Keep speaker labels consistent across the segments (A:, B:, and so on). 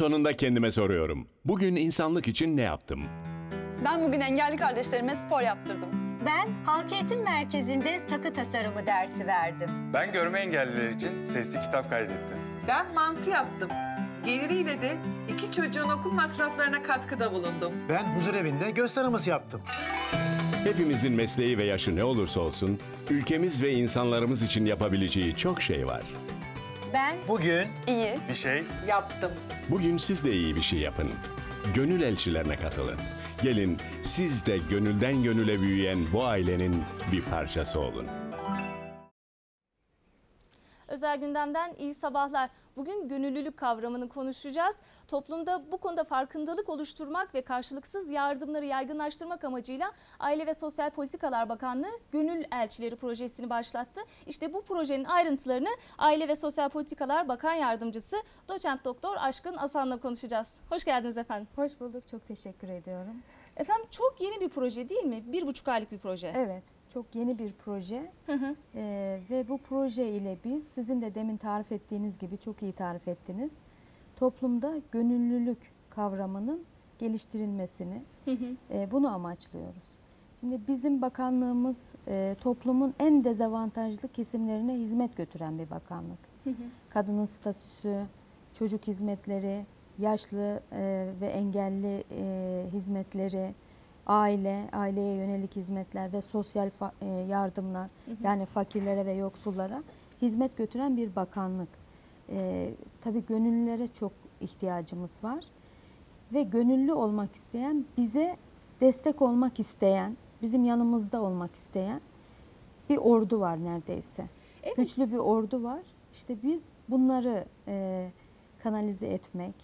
A: sonunda kendime soruyorum. Bugün insanlık için ne yaptım?
B: Ben bugün engelli kardeşlerime spor yaptırdım.
C: Ben halk eğitim merkezinde takı tasarımı dersi verdim.
D: Ben görme engelliler için sesli kitap kaydettim.
E: Ben mantı yaptım. Geliriyle de iki çocuğun okul masraflarına katkıda bulundum.
F: Ben huzur evinde göz taraması yaptım.
A: Hepimizin mesleği ve yaşı ne olursa olsun, ülkemiz ve insanlarımız için yapabileceği çok şey var.
C: Ben
F: Bugün
B: İyi.
D: Bir şey
E: Yaptım.
A: Bugün siz de iyi bir şey yapın. Gönül elçilerine katılın. Gelin siz de gönülden gönüle büyüyen bu ailenin bir parçası olun.
G: Özel gündemden iyi sabahlar. Bugün gönüllülük kavramını konuşacağız. Toplumda bu konuda farkındalık oluşturmak ve karşılıksız yardımları yaygınlaştırmak amacıyla Aile ve Sosyal Politikalar Bakanlığı Gönül Elçileri projesini başlattı. İşte bu projenin ayrıntılarını Aile ve Sosyal Politikalar Bakan Yardımcısı Doçent Doktor Aşkın Asan'la konuşacağız. Hoş geldiniz efendim.
H: Hoş bulduk. Çok teşekkür ediyorum.
G: Efendim çok yeni bir proje değil mi? Bir buçuk aylık bir proje.
H: Evet, çok yeni bir proje Ee, ve bu proje ile biz sizin de demin tarif ettiğiniz gibi çok iyi tarif ettiniz. Toplumda gönüllülük kavramının geliştirilmesini e, bunu amaçlıyoruz. Şimdi bizim bakanlığımız e, toplumun en dezavantajlı kesimlerine hizmet götüren bir bakanlık. Kadının statüsü, çocuk hizmetleri, yaşlı e, ve engelli e, hizmetleri, aile, aileye yönelik hizmetler ve sosyal e, yardımlar yani fakirlere ve yoksullara hizmet götüren bir bakanlık. E, tabii gönüllülere çok ihtiyacımız var ve gönüllü olmak isteyen, bize destek olmak isteyen, bizim yanımızda olmak isteyen bir ordu var neredeyse.
G: Evet.
H: Güçlü bir ordu var. İşte biz bunları e, kanalize etmek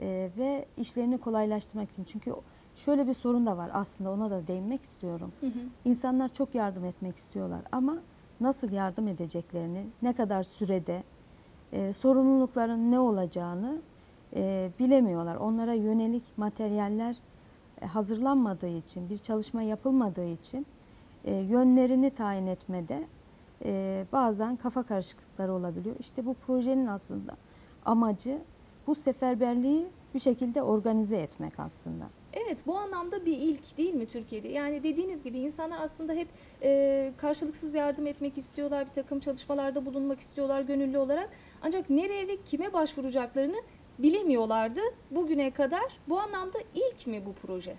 H: e, ve işlerini kolaylaştırmak için. Çünkü şöyle bir sorun da var aslında ona da değinmek istiyorum. İnsanlar çok yardım etmek istiyorlar ama nasıl yardım edeceklerini, ne kadar sürede, e, sorumlulukların ne olacağını e, bilemiyorlar. Onlara yönelik materyaller e, hazırlanmadığı için, bir çalışma yapılmadığı için e, yönlerini tayin etmede e, bazen kafa karışıklıkları olabiliyor. İşte bu projenin aslında amacı bu seferberliği bir şekilde organize etmek aslında.
G: Evet bu anlamda bir ilk değil mi Türkiye'de? Yani dediğiniz gibi insanlar aslında hep e, karşılıksız yardım etmek istiyorlar, bir takım çalışmalarda bulunmak istiyorlar gönüllü olarak. Ancak nereye ve kime başvuracaklarını bilemiyorlardı bugüne kadar. Bu anlamda ilk mi bu proje?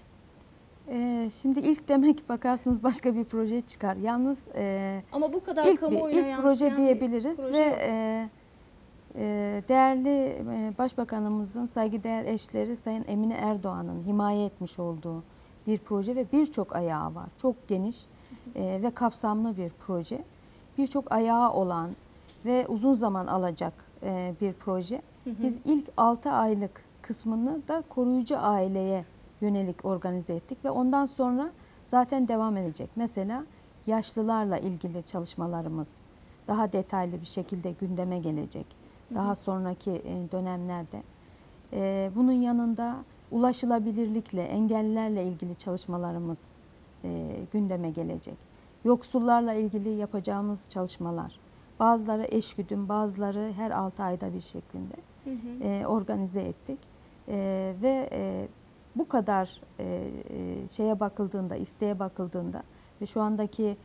H: E, şimdi ilk demek bakarsınız başka bir proje çıkar. Yalnız e,
G: Ama bu kadar
H: ilk, bir,
G: kamuoyuna
H: ilk
G: yansıyan
H: proje
G: bir
H: diyebiliriz
G: proje
H: ve
G: yok.
H: e, değerli e, Başbakanımızın saygıdeğer eşleri Sayın Emine Erdoğan'ın himaye etmiş olduğu bir proje ve birçok ayağı var. Çok geniş e, ve kapsamlı bir proje. Birçok ayağı olan ve uzun zaman alacak e, bir proje. Biz ilk 6 aylık kısmını da koruyucu aileye yönelik organize ettik ve ondan sonra zaten devam edecek. Mesela yaşlılarla ilgili çalışmalarımız daha detaylı bir şekilde gündeme gelecek. Daha sonraki e, dönemlerde. E, Bunun yanında ulaşılabilirlikle, engellilerle ilgili çalışmalarımız e, gündeme gelecek. Yoksullarla ilgili yapacağımız çalışmalar. Bazıları eşgüdüm, bazıları her 6 ayda bir şeklinde organize ettik. Ve bu kadar şeye bakıldığında, isteğe bakıldığında ve şu andaki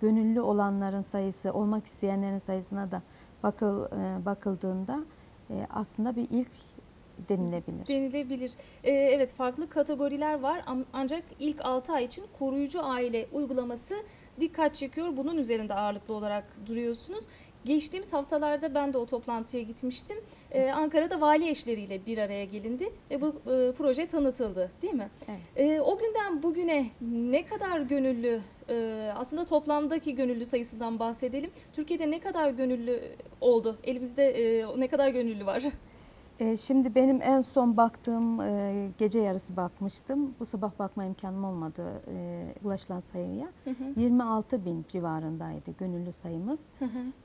H: gönüllü olanların sayısı, olmak isteyenlerin sayısına da bakıl, e, bakıldığında e, aslında bir ilk denilebilir.
G: Denilebilir. Ee, evet farklı kategoriler var ancak ilk 6 ay için koruyucu aile uygulaması dikkat çekiyor. Bunun üzerinde ağırlıklı olarak duruyorsunuz. Geçtiğimiz haftalarda ben de o toplantıya gitmiştim. Ee, Ankara'da vali eşleriyle bir araya gelindi ve bu e, proje tanıtıldı değil mi?
H: Evet.
G: Ee, o günden bugüne ne kadar gönüllü, e, aslında toplamdaki gönüllü sayısından bahsedelim. Türkiye'de ne kadar gönüllü oldu? Elimizde e, ne kadar gönüllü var?
H: E, şimdi benim en son baktığım e, gece yarısı bakmıştım. Bu sabah bakma imkanım olmadı e, ulaşılan sayıya. 26 bin civarındaydı gönüllü sayımız.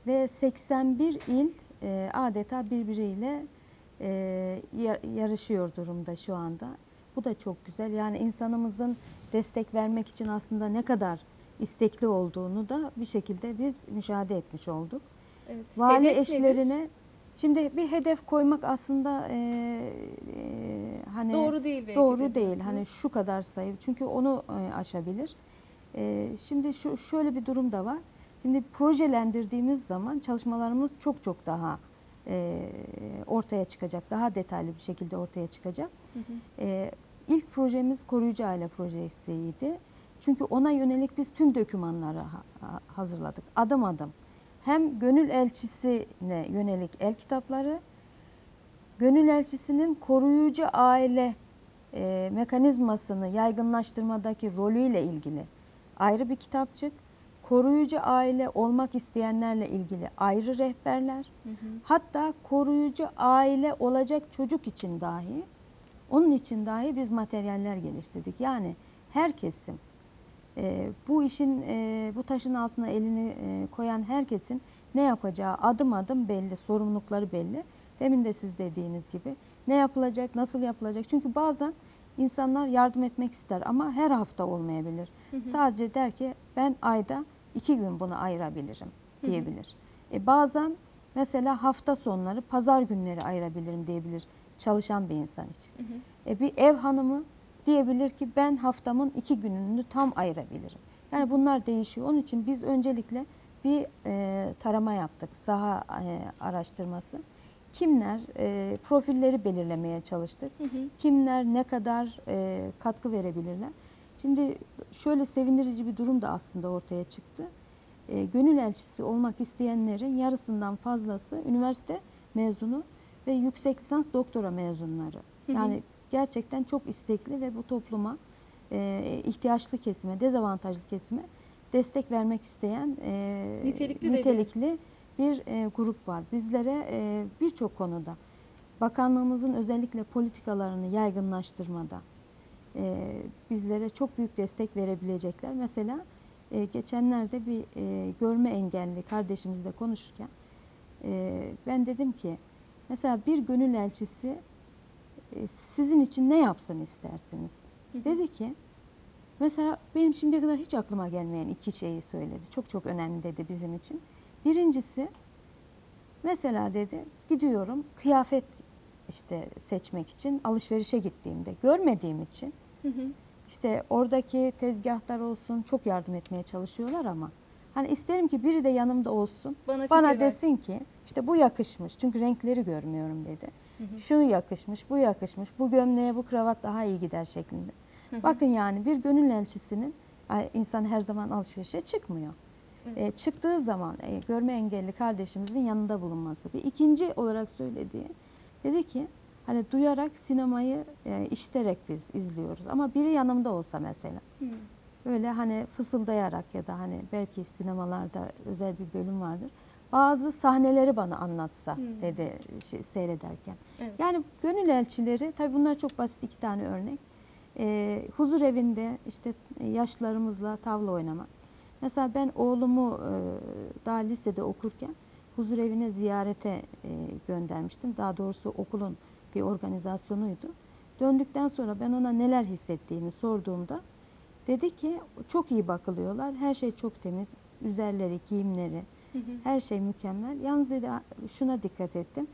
H: Ve 81 il e, adeta birbiriyle e, yar- yarışıyor durumda şu anda. Bu da çok güzel. Yani insanımızın destek vermek için aslında ne kadar istekli olduğunu da bir şekilde biz müşahede etmiş olduk.
G: Evet.
H: Vali
G: Hedef nedir?
H: Şimdi bir hedef koymak aslında e, e, hani
G: Doğru değil belki
H: doğru
G: de
H: değil. Hani şu kadar sayı çünkü onu e, aşabilir. E, şimdi şu şöyle bir durum da var. Şimdi projelendirdiğimiz zaman çalışmalarımız çok çok daha e, ortaya çıkacak. Daha detaylı bir şekilde ortaya çıkacak. E, ilk projemiz koruyucu aile projesiydi. Çünkü ona yönelik biz tüm dokümanları ha- ha- hazırladık. Adım adım. Hem gönül elçisine yönelik el kitapları, gönül elçisinin koruyucu aile e, mekanizmasını yaygınlaştırmadaki rolüyle ilgili ayrı bir kitapçık, koruyucu aile olmak isteyenlerle ilgili ayrı rehberler, hatta koruyucu aile olacak çocuk için dahi, onun için dahi biz materyaller geliştirdik. Yani her kesim, bu işin e, bu taşın altına elini e, koyan herkesin ne yapacağı adım adım belli, sorumlulukları belli. Demin de siz dediğiniz gibi ne yapılacak, nasıl yapılacak? Çünkü bazen insanlar yardım etmek ister ama her hafta olmayabilir. Sadece der ki ben ayda iki gün bunu ayırabilirim diyebilir. E, bazen mesela hafta sonları, pazar günleri ayırabilirim diyebilir çalışan bir insan için. E, bir ev hanımı diyebilir ki ben haftamın iki gününü tam ayırabilirim. Yani bunlar değişiyor. Onun için biz öncelikle bir e, tarama yaptık, saha e, araştırması. Kimler e, profilleri belirlemeye çalıştık. Kimler ne kadar e, katkı verebilirler. Şimdi şöyle sevindirici bir durum da aslında ortaya çıktı. E, gönül elçisi olmak isteyenlerin yarısından fazlası üniversite mezunu ve yüksek lisans doktora mezunları. Yani gerçekten çok istekli ve bu topluma e, ihtiyaçlı kesime, dezavantajlı kesime destek vermek isteyen e,
G: Nitelikli
H: nitelikli bir e, grup var. Bizlere e, birçok konuda bakanlığımızın özellikle politikalarını yaygınlaştırmada e, bizlere çok büyük destek verebilecekler. Mesela e, geçenlerde bir e, görme engelli kardeşimizle konuşurken e, ben dedim ki mesela bir gönül elçisi sizin için ne yapsın istersiniz? Dedi ki mesela benim şimdiye kadar hiç aklıma gelmeyen iki şeyi söyledi. Çok çok önemli dedi bizim için. Birincisi mesela dedi gidiyorum kıyafet işte seçmek için alışverişe gittiğimde görmediğim için işte oradaki tezgahlar olsun çok yardım etmeye çalışıyorlar ama hani isterim ki biri de yanımda olsun.
G: Bana
H: Bana
G: versin.
H: desin ki işte bu yakışmış çünkü renkleri görmüyorum dedi. Şunu yakışmış, bu yakışmış, bu gömleğe bu kravat daha iyi gider şeklinde. Bakın yani bir gönül elçisinin insan her zaman alışverişe çıkmıyor. E, çıktığı zaman e, görme engelli kardeşimizin yanında bulunması. Bir ikinci olarak söylediği dedi ki hani duyarak sinemayı e, işiterek biz izliyoruz ama biri yanımda olsa mesela böyle hani fısıldayarak ya da hani belki sinemalarda özel bir bölüm vardır. Bazı sahneleri bana anlatsa dedi şey, seyrederken.
G: Evet.
H: Yani gönül elçileri tabii bunlar çok basit iki tane örnek. Ee, huzur evinde işte yaşlılarımızla tavla oynamak. Mesela ben oğlumu e, daha lisede okurken huzur evine ziyarete e, göndermiştim. Daha doğrusu okulun bir organizasyonuydu. Döndükten sonra ben ona neler hissettiğini sorduğumda dedi ki çok iyi bakılıyorlar. Her şey çok temiz. Üzerleri, giyimleri, her şey mükemmel. Yalnız dedi şuna dikkat ettim.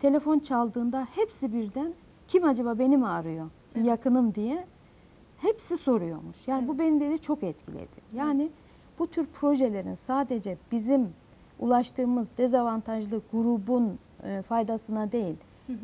H: Telefon çaldığında hepsi birden kim acaba beni mi arıyor? Bir yakınım diye hepsi soruyormuş. Yani bu beni dedi çok etkiledi. Yani bu tür projelerin sadece bizim ulaştığımız dezavantajlı grubun e, faydasına değil,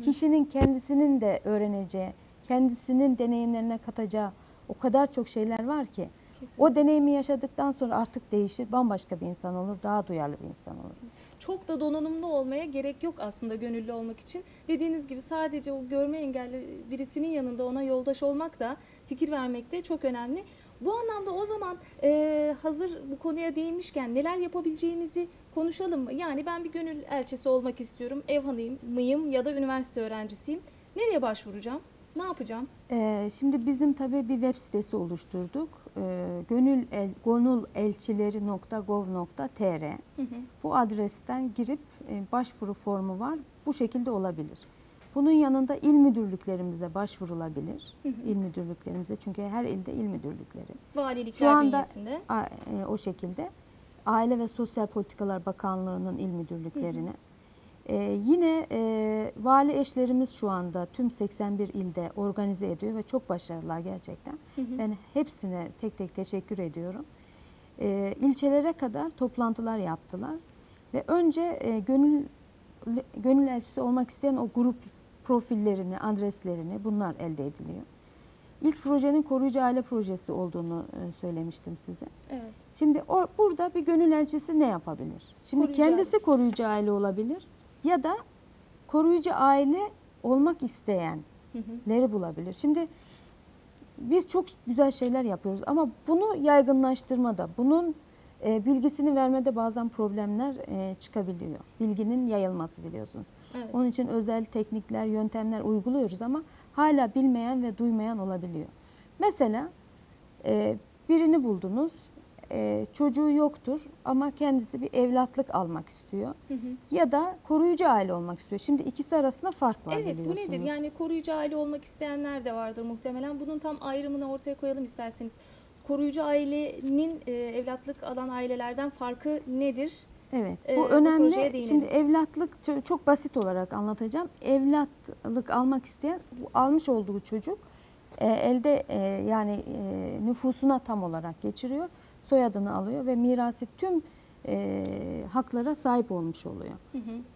H: kişinin kendisinin de öğreneceği, kendisinin deneyimlerine katacağı o kadar çok şeyler var ki o deneyimi yaşadıktan sonra artık değişir, bambaşka bir insan olur, daha duyarlı bir insan olur.
G: Çok da donanımlı olmaya gerek yok aslında gönüllü olmak için. Dediğiniz gibi sadece o görme engelli birisinin yanında ona yoldaş olmak da fikir vermek de çok önemli. Bu anlamda o zaman e, hazır bu konuya değinmişken neler yapabileceğimizi konuşalım mı? Yani ben bir gönül elçisi olmak istiyorum. Ev hanımıyım ya da üniversite öğrencisiyim. Nereye başvuracağım? Ne yapacağım?
H: Ee, şimdi bizim tabii bir web sitesi oluşturduk. Ee, gönül el, gönülelçileri.gov.tr Bu adresten girip e, başvuru formu var. Bu şekilde olabilir. Bunun yanında il müdürlüklerimize başvurulabilir. İl müdürlüklerimize çünkü her ilde il müdürlükleri.
G: Valilikler
H: Şu anda
G: bünyesinde.
H: a- e, o şekilde Aile ve Sosyal Politikalar Bakanlığı'nın il müdürlüklerine. Ee, yine e, vali eşlerimiz şu anda tüm 81 ilde organize ediyor ve çok başarılılar gerçekten. Ben hepsine tek tek teşekkür ediyorum. Ee, ilçelere kadar toplantılar yaptılar ve önce e, gönül gönül elçisi olmak isteyen o grup profillerini, adreslerini bunlar elde ediliyor. İlk projenin koruyucu aile projesi olduğunu e, söylemiştim size.
G: Evet.
H: Şimdi o, burada bir gönül elçisi ne yapabilir? Şimdi
G: Koruyucu
H: kendisi koruyucu aile olabilir ya da koruyucu aile olmak isteyenleri bulabilir. Şimdi biz çok güzel şeyler yapıyoruz ama bunu yaygınlaştırmada, bunun e, bilgisini vermede bazen problemler e, çıkabiliyor. Bilginin yayılması biliyorsunuz.
G: Evet.
H: Onun için özel teknikler, yöntemler uyguluyoruz ama hala bilmeyen ve duymayan olabiliyor. Mesela e, birini buldunuz, e, çocuğu yoktur ama kendisi bir evlatlık almak istiyor ya da koruyucu aile olmak istiyor. Şimdi ikisi arasında fark var
G: Evet bu nedir? Yani koruyucu aile olmak isteyenler de vardır muhtemelen. Bunun tam ayrımını ortaya koyalım isterseniz. Koruyucu ailenin e, evlatlık alan ailelerden farkı nedir?
H: Evet,
G: Ee,
H: bu
G: bu
H: önemli.
G: değinelim.
H: Şimdi evlatlık ço- çok basit olarak anlatacağım. Evlatlık almak isteyen bu almış olduğu çocuk e, elde e, yani e, nüfusuna tam olarak geçiriyor. Soyadını alıyor ve mirası tüm e, haklara sahip olmuş oluyor.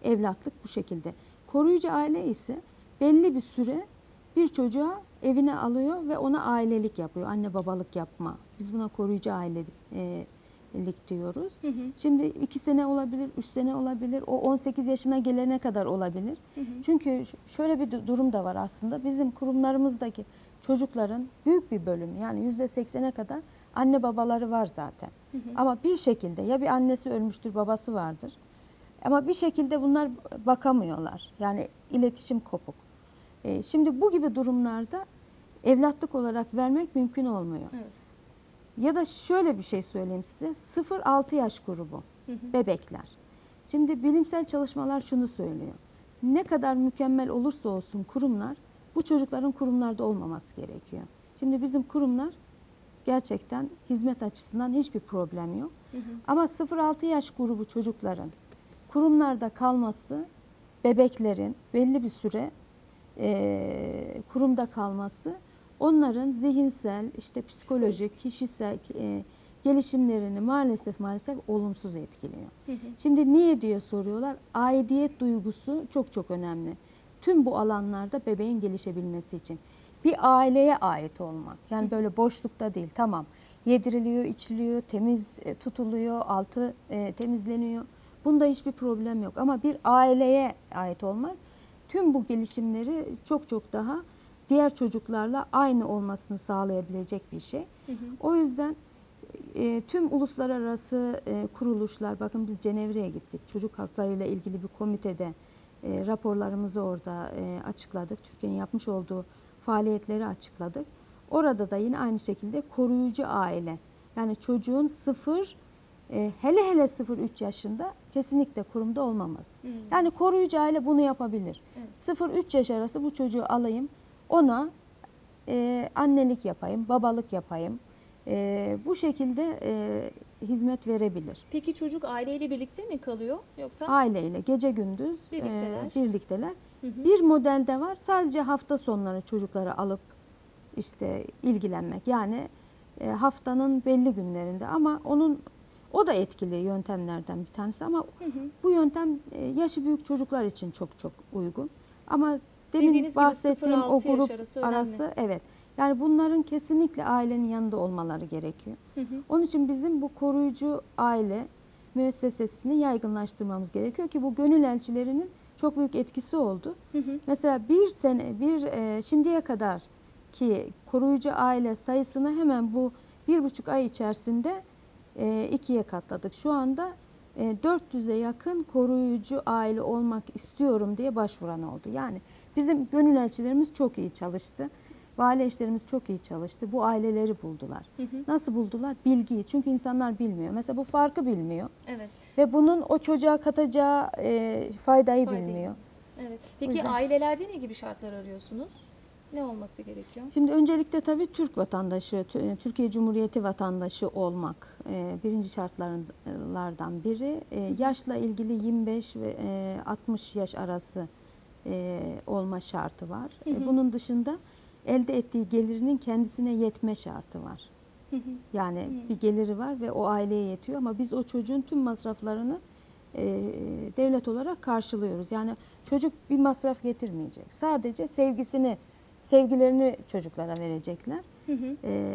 H: Evlatlık bu şekilde. Koruyucu aile ise belli bir süre bir çocuğa evine alıyor ve ona ailelik yapıyor. Anne babalık yapma. Biz buna koruyucu ailelik e, lik diyoruz. Şimdi iki sene olabilir, üç sene olabilir, o 18 yaşına gelene kadar olabilir. Çünkü ş- şöyle bir du- durum da var aslında. Bizim kurumlarımızdaki çocukların büyük bir bölümü yani yüzde seksene kadar anne babaları var zaten. Ama bir şekilde ya bir annesi ölmüştür, babası vardır. Ama bir şekilde bunlar bakamıyorlar. Yani iletişim kopuk. E, şimdi bu gibi durumlarda evlatlık olarak vermek mümkün olmuyor.
G: Evet.
H: Ya da şöyle bir şey söyleyeyim size. 0-6 yaş grubu bebekler. Şimdi bilimsel çalışmalar şunu söylüyor. Ne kadar mükemmel olursa olsun kurumlar bu çocukların kurumlarda olmaması gerekiyor. Şimdi bizim kurumlar gerçekten hizmet açısından hiçbir problem yok. Ama 0-6 yaş grubu çocukların kurumlarda kalması, bebeklerin belli bir süre e, kurumda kalması onların zihinsel, işte psikolojik, kişisel e, gelişimlerini maalesef maalesef olumsuz etkiliyor. Şimdi niye diye soruyorlar. Aidiyet duygusu çok çok önemli. Tüm bu alanlarda bebeğin gelişebilmesi için. Bir aileye ait olmak. Yani böyle boşlukta değil. Tamam. Yediriliyor, içiliyor, temiz e, tutuluyor, altı e, temizleniyor. Bunda hiçbir problem yok. Ama bir aileye ait olmak tüm bu gelişimleri çok çok daha diğer çocuklarla aynı olmasını sağlayabilecek bir şey. O yüzden e, tüm uluslararası e, kuruluşlar, bakın biz Cenevre'ye gittik. Çocuk hakları ile ilgili bir komitede e, raporlarımızı orada e, açıkladık. Türkiye'nin yapmış olduğu faaliyetleri açıkladık. Orada da yine aynı şekilde koruyucu aile. Yani çocuğun sıfır, e, hele hele 0-3 yaşında kesinlikle kurumda olmaması. Yani koruyucu aile bunu yapabilir. 0-3 yaş arası bu çocuğu alayım, ona e, annelik yapayım, babalık yapayım. E, bu şekilde e, hizmet verebilir.
G: Peki çocuk aileyle birlikte mi kalıyor yoksa?
H: Aileyle gece gündüz e,
G: Birlikteler.
H: birlikteler. Bir modelde var sadece hafta sonları çocukları alıp işte ilgilenmek. Yani e, haftanın belli günlerinde ama onun o da etkili yöntemlerden bir tanesi ama bu yöntem e, yaşı büyük çocuklar için çok çok uygun. Ama demin
G: Dediğiniz gibi
H: bahsettiğim o
G: 0-6 yaş
H: grup
G: arası
H: evet. Yani bunların kesinlikle ailenin yanında olmaları gerekiyor. Onun için bizim bu koruyucu aile müessesesini yaygınlaştırmamız gerekiyor ki bu gönül elçilerinin çok büyük etkisi oldu. Mesela bir sene, bir e, şimdiye kadar ki koruyucu aile sayısını hemen bu bir buçuk ay içerisinde e, ikiye katladık. Şu anda e, 400'e yakın koruyucu aile olmak istiyorum diye başvuran oldu. Yani bizim gönül elçilerimiz çok iyi çalıştı. Vali eşlerimiz çok iyi çalıştı. Bu aileleri buldular. Nasıl buldular? Bilgiyi. Çünkü insanlar bilmiyor. Mesela bu farkı bilmiyor.
G: Evet.
H: Ve bunun o çocuğa katacağı e, faydayı
G: Faydayı.
H: bilmiyor.
G: Evet. Peki ailelerde ne gibi şartlar arıyorsunuz? Ne olması gerekiyor?
H: Şimdi öncelikle tabii Türk vatandaşı, Tü- Türkiye Cumhuriyeti vatandaşı olmak e, birinci şartlardan biri. E, yaşla ilgili 25 ve e, 60 yaş arası e, olma şartı var. E, bunun dışında elde ettiği gelirinin kendisine yetme şartı var. Yani bir geliri var ve o aileye yetiyor ama biz o çocuğun tüm masraflarını e, devlet olarak karşılıyoruz. Yani çocuk bir masraf getirmeyecek. Sadece sevgisini, sevgilerini çocuklara verecekler. E,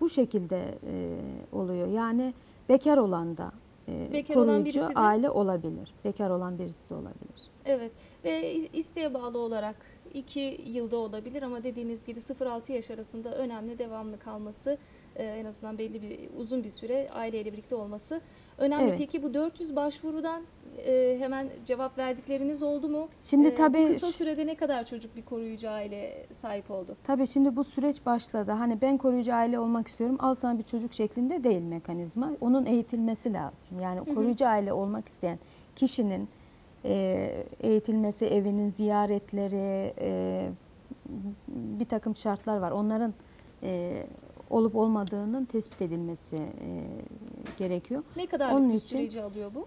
H: bu şekilde e, oluyor. Yani bekar olan da e,
G: Bekar olan
H: koruyucu
G: birisi de-
H: aile olabilir. Bekar olan birisi de olabilir.
G: Evet ve isteğe bağlı olarak 2 yılda olabilir ama dediğiniz gibi 0-6 yaş arasında önemli devamlı kalması e, en azından belli bir uzun bir süre aileyle birlikte olması önemli.
H: Evet.
G: Peki bu 400 başvurudan e, hemen cevap verdikleriniz oldu mu?
H: Şimdi
G: E,
H: tabii
G: kısa sürede ne kadar çocuk bir koruyucu aile sahip oldu?
H: Tabii şimdi bu süreç başladı. Hani ben koruyucu aile olmak istiyorum. Al sana bir çocuk şeklinde değil mekanizma. Onun eğitilmesi lazım. Yani koruyucu aile olmak isteyen kişinin e, eğitilmesi, evinin ziyaretleri, e, bir takım şartlar var. Onların e, olup olmadığının tespit edilmesi e, gerekiyor.
G: Ne kadar
H: Onun
G: bir
H: için-
G: süreci alıyor bu?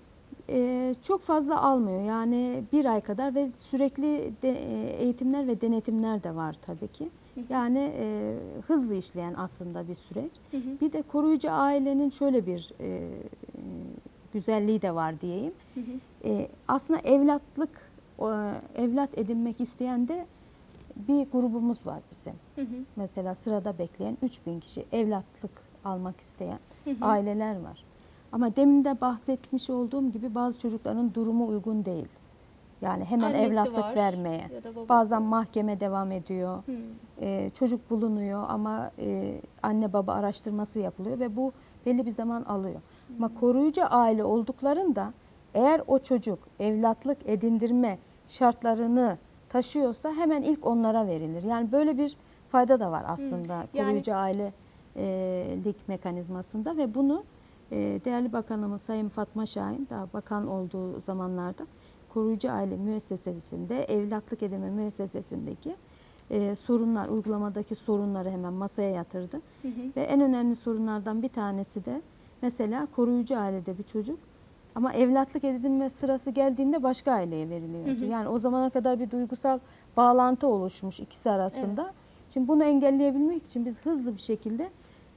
H: Ee, çok fazla almıyor yani bir ay kadar ve sürekli de, e, eğitimler ve denetimler de var tabii ki. Yani e, hızlı işleyen aslında bir süreç. Bir de koruyucu ailenin şöyle bir e, güzelliği de var diyeyim. E, aslında evlatlık, o, evlat edinmek isteyen de bir grubumuz var bizim. Mesela sırada bekleyen 3000 kişi evlatlık almak isteyen aileler var. Ama demin de bahsetmiş olduğum gibi bazı çocukların durumu uygun değil. Yani hemen
G: Annesi
H: evlatlık
G: var
H: vermeye. Bazen mahkeme devam ediyor.
G: Hı.
H: Ee, çocuk bulunuyor ama e, anne baba araştırması yapılıyor ve bu belli bir zaman alıyor. Ama koruyucu aile olduklarında eğer o çocuk evlatlık edindirme şartlarını taşıyorsa hemen ilk onlara verilir. Yani böyle bir fayda da var aslında
G: Yani-
H: koruyucu ailelik mekanizmasında ve bunu e, değerli bakanımız Sayın Fatma Şahin daha bakan olduğu zamanlarda koruyucu aile müessesesinde evlatlık edinme müessesesindeki e, sorunlar, uygulamadaki sorunları hemen masaya yatırdı. Ve en önemli sorunlardan bir tanesi de mesela koruyucu ailede bir çocuk ama evlatlık edinme sırası geldiğinde başka aileye veriliyordu. Yani o zamana kadar bir duygusal bağlantı oluşmuş ikisi arasında. Şimdi bunu engelleyebilmek için biz hızlı bir şekilde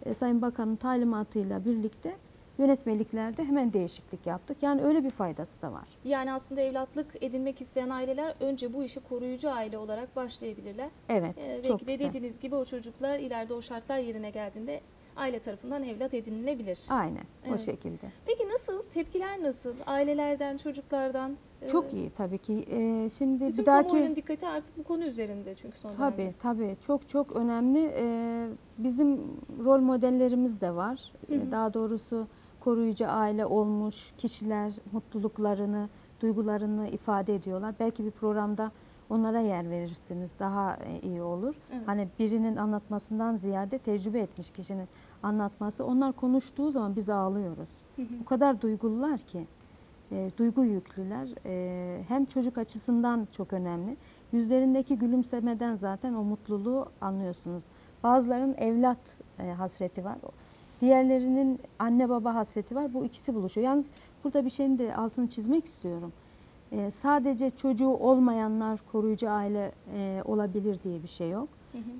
H: e, Sayın Bakan'ın talimatıyla birlikte yönetmeliklerde hemen değişiklik yaptık. Yani öyle bir faydası da var.
G: Yani aslında evlatlık edinmek isteyen aileler önce bu işe koruyucu aile olarak başlayabilirler.
H: Evet,
G: Ee,
H: çok
G: de
H: güzel.
G: dediğiniz gibi o çocuklar ileride o şartlar yerine geldiğinde aile tarafından evlat edinilebilir.
H: Aynen o
G: Evet.
H: şekilde.
G: Peki nasıl? Tepkiler nasıl? Ailelerden, çocuklardan? Ee,
H: Çok iyi tabii ki. Ee, şimdi
G: Bütün
H: bir dahaki
G: kamuoyunun dikkati artık bu konu üzerinde çünkü son
H: Tabii
G: dönemde.
H: tabii çok çok önemli. Ee, bizim rol modellerimiz de var. Ee, Daha doğrusu koruyucu aile olmuş kişiler mutluluklarını, duygularını ifade ediyorlar. Belki bir programda onlara yer verirsiniz. Daha e, iyi olur.
G: Evet.
H: Hani birinin anlatmasından ziyade tecrübe etmiş kişinin anlatması. Onlar konuştuğu zaman biz ağlıyoruz. O kadar duygulular ki. E, duygu yüklüler. E, hem çocuk açısından çok önemli. Yüzlerindeki gülümsemeden zaten o mutluluğu anlıyorsunuz. Bazılarının evlat e, hasreti var. Diğerlerinin anne baba hasreti var. Bu ikisi buluşuyor. Yalnız burada bir şeyin de altını çizmek istiyorum. E, sadece çocuğu olmayanlar koruyucu aile e, olabilir diye bir şey yok.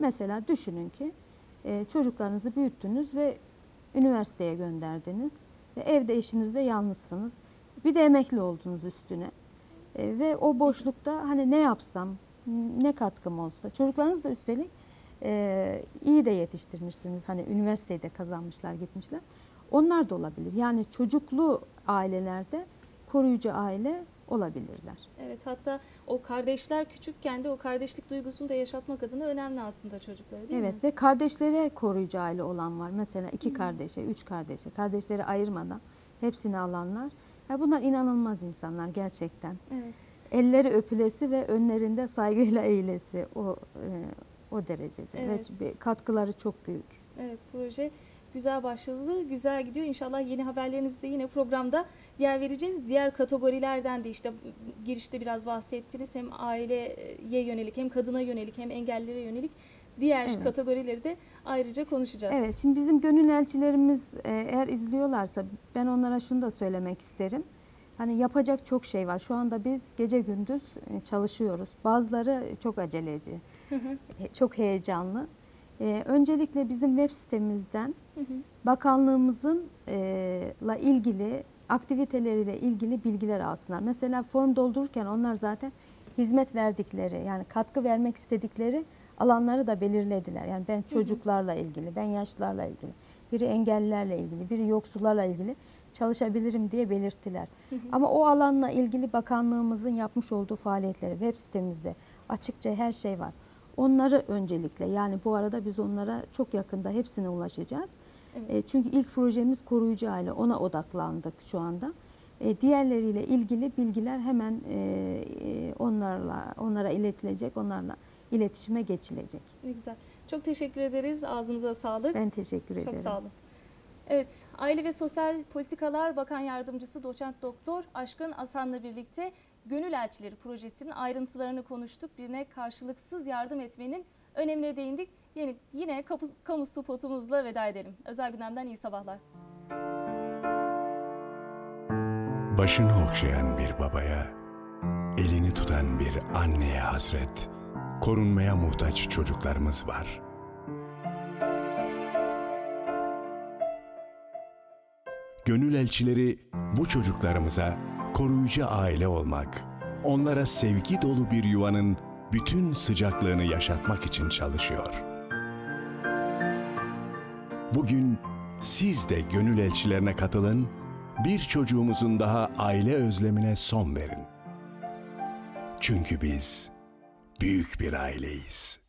H: Mesela düşünün ki e, çocuklarınızı büyüttünüz ve üniversiteye gönderdiniz ve evde eşinizle yalnızsınız. Bir de emekli oldunuz üstüne. E, ve o boşlukta hani ne yapsam, ne katkım olsa. Çocuklarınız da üstelik e, iyi de yetiştirmişsiniz. Hani üniversiteyi de kazanmışlar, gitmişler. Onlar da olabilir. Yani çocuklu ailelerde koruyucu aile olabilirler.
G: Evet hatta o kardeşler küçükken de o kardeşlik duygusunu da yaşatmak adına önemli aslında çocuklara değil
H: evet
G: mi?
H: ve kardeşlere koruyucu aile olan var. Mesela iki kardeşe, üç kardeşe, kardeşleri ayırmadan hepsini alanlar. Ya bunlar inanılmaz insanlar gerçekten.
G: Evet.
H: Elleri öpülesi ve önlerinde saygıyla eğilesi o e, o derecede
G: Evet.
H: ve katkıları çok büyük.
G: Evet proje güzel başladı, güzel gidiyor. İnşallah yeni haberlerinizde yine programda yer vereceğiz. Diğer kategorilerden de işte girişte biraz bahsettiniz. Hem aileye yönelik, hem kadına yönelik, hem engellilere yönelik diğer
H: Evet.
G: kategorileri de ayrıca konuşacağız.
H: Evet, şimdi bizim gönül elçilerimiz e, eğer izliyorlarsa ben onlara şunu da söylemek isterim. Hani yapacak çok şey var. Şu anda biz gece gündüz e, çalışıyoruz. Bazıları çok aceleci, çok heyecanlı. E, öncelikle bizim web sitemizden bakanlığımızın e, la ilgili aktiviteleriyle ilgili bilgiler alsınlar. Mesela form doldururken onlar zaten hizmet verdikleri yani katkı vermek istedikleri alanları da belirlediler. Yani ben çocuklarla ilgili, ben yaşlılarla ilgili, biri engellilerle ilgili, biri yoksullarla ilgili çalışabilirim diye belirttiler. Ama o alanla ilgili bakanlığımızın yapmış olduğu faaliyetleri web sitemizde açıkça her şey var. Onları öncelikle yani bu arada biz onlara çok yakında hepsine ulaşacağız. E, çünkü ilk projemiz koruyucu aile ona odaklandık şu anda. E, diğerleriyle ilgili bilgiler hemen e, e, onlarla onlara iletilecek, onlarla iletişime geçilecek.
G: Ne güzel. Çok teşekkür ederiz. Ağzınıza sağlık.
H: Ben teşekkür ederim.
G: Çok sağ olun. Evet, Aile ve Sosyal Politikalar Bakan Yardımcısı Doçent Doktor Aşkın Asan'la birlikte Gönül Elçileri projesinin ayrıntılarını konuştuk. Birine karşılıksız yardım etmenin önemine değindik. Yine, yine kamu, kamu spotumuzla veda edelim. Özel gündemden iyi sabahlar.
A: Başını okşayan bir babaya, elini tutan bir anneye hasret, korunmaya muhtaç çocuklarımız var. Gönül elçileri bu çocuklarımıza koruyucu aile olmak, onlara sevgi dolu bir yuvanın bütün sıcaklığını yaşatmak için çalışıyor. Bugün siz de gönül elçilerine katılın, bir çocuğumuzun daha aile özlemine son verin. Çünkü biz büyük bir aileyiz.